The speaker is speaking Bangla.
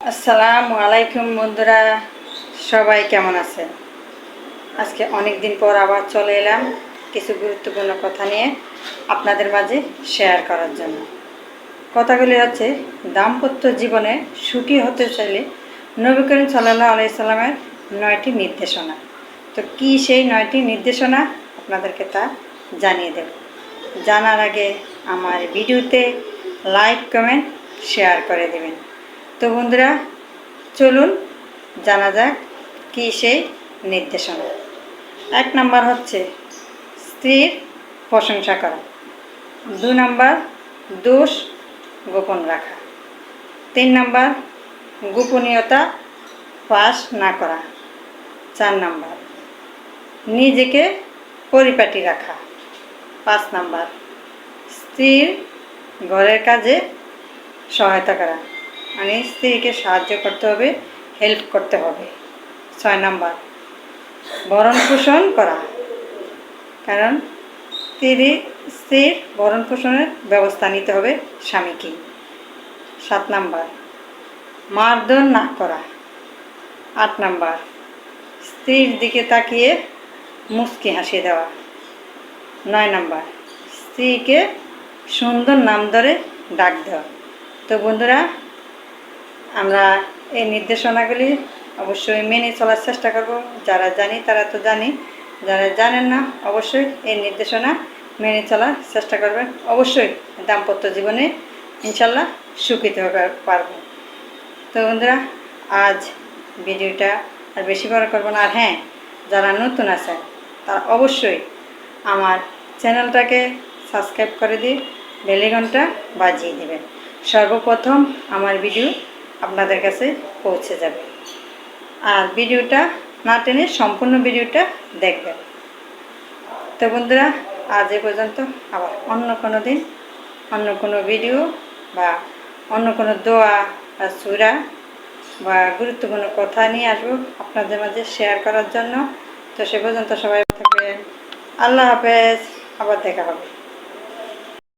আসসালামু আলাইকুম বন্ধুরা, সবাই কেমন আছেন? আজকে অনেক দিন পর আবার চলে এলাম কিছু গুরুত্বপূর্ণ কথা নিয়ে আপনাদের মাঝে শেয়ার করার জন্য। কথাগুলি হচ্ছে, দাম্পত্য জীবনে সুখী হতে চাইলে নবী করিম সাল্লাহ আলাইসাল্লামের নয়টি নির্দেশনা। তো কি সেই নয়টি নির্দেশনা? আপনাদেরকে তা জানিয়ে দেব। জানার আগে আমার ভিডিওতে লাইক কমেন্ট শেয়ার করে দেবেন। তো বন্ধুরা, চলুন জানা যাক কী সেই নির্দেশনা। এক নাম্বার হচ্ছে স্ত্রীর প্রশংসা করা। দু নাম্বার, দোষ গোপন রাখা। তিন নাম্বার, গোপনীয়তা পাশ না করা। চার নাম্বার, নিজেকে পরিপাটি রাখা। পাঁচ নাম্বার, স্ত্রীর ঘরের কাজে সহায়তা করা। মানে স্ত্রীকে সাহায্য করতে হবে হেল্প করতে হবে। ছয় নম্বর ভরণ পোষণ করা। কারণ স্ত্রী, স্ত্রীর ভরণ পোষণের ব্যবস্থা নিতে হবে স্বামীকে। সাত নাম্বার, মারধর না করা। আট নাম্বার, স্ত্রীর দিকে তাকিয়ে মুচকি হাসি দেওয়া। নয় নাম্বার, স্ত্রীকে সুন্দর নাম ধরে ডাক দেওয়া। তো বন্ধুরা আমরা এই নির্দেশনাগুলি অবশ্যই মেনে চলার চেষ্টা করব। যারা জানি, তারা তো জানি। যারা জানেন না, অবশ্যই এই নির্দেশনা মেনে চলার চেষ্টা করবেন। অবশ্যই দাম্পত্য জীবনে ইনশাল্লাহ সুখিত হতে পারব। তো বন্ধুরা, আজ ভিডিওটা আর বেশি বড় করব না। আর হ্যাঁ যারা নতুন আছেন, তারা অবশ্যই আমার চ্যানেলটাকে সাবস্ক্রাইব করে দিয়ে বেলিগনটা বাজিয়ে দেবেন। সর্বপ্রথম আমার ভিডিও আপনাদের কাছে পৌঁছে যাবে। আর ভিডিওটা না টেনে সম্পূর্ণ ভিডিওটা দেখবেন। তো বন্ধুরা, আজ এ পর্যন্ত আবার অন্য কোনো দিন, অন্য কোনো ভিডিও বা অন্য কোনো দোয়া বা সুরা বা গুরুত্বপূর্ণ কথা নিয়ে আসব আপনাদের মাঝে শেয়ার করার জন্য। তো সে পর্যন্ত সবাই থাকবেন। আল্লাহ হাফেজ। আবার দেখা হবে।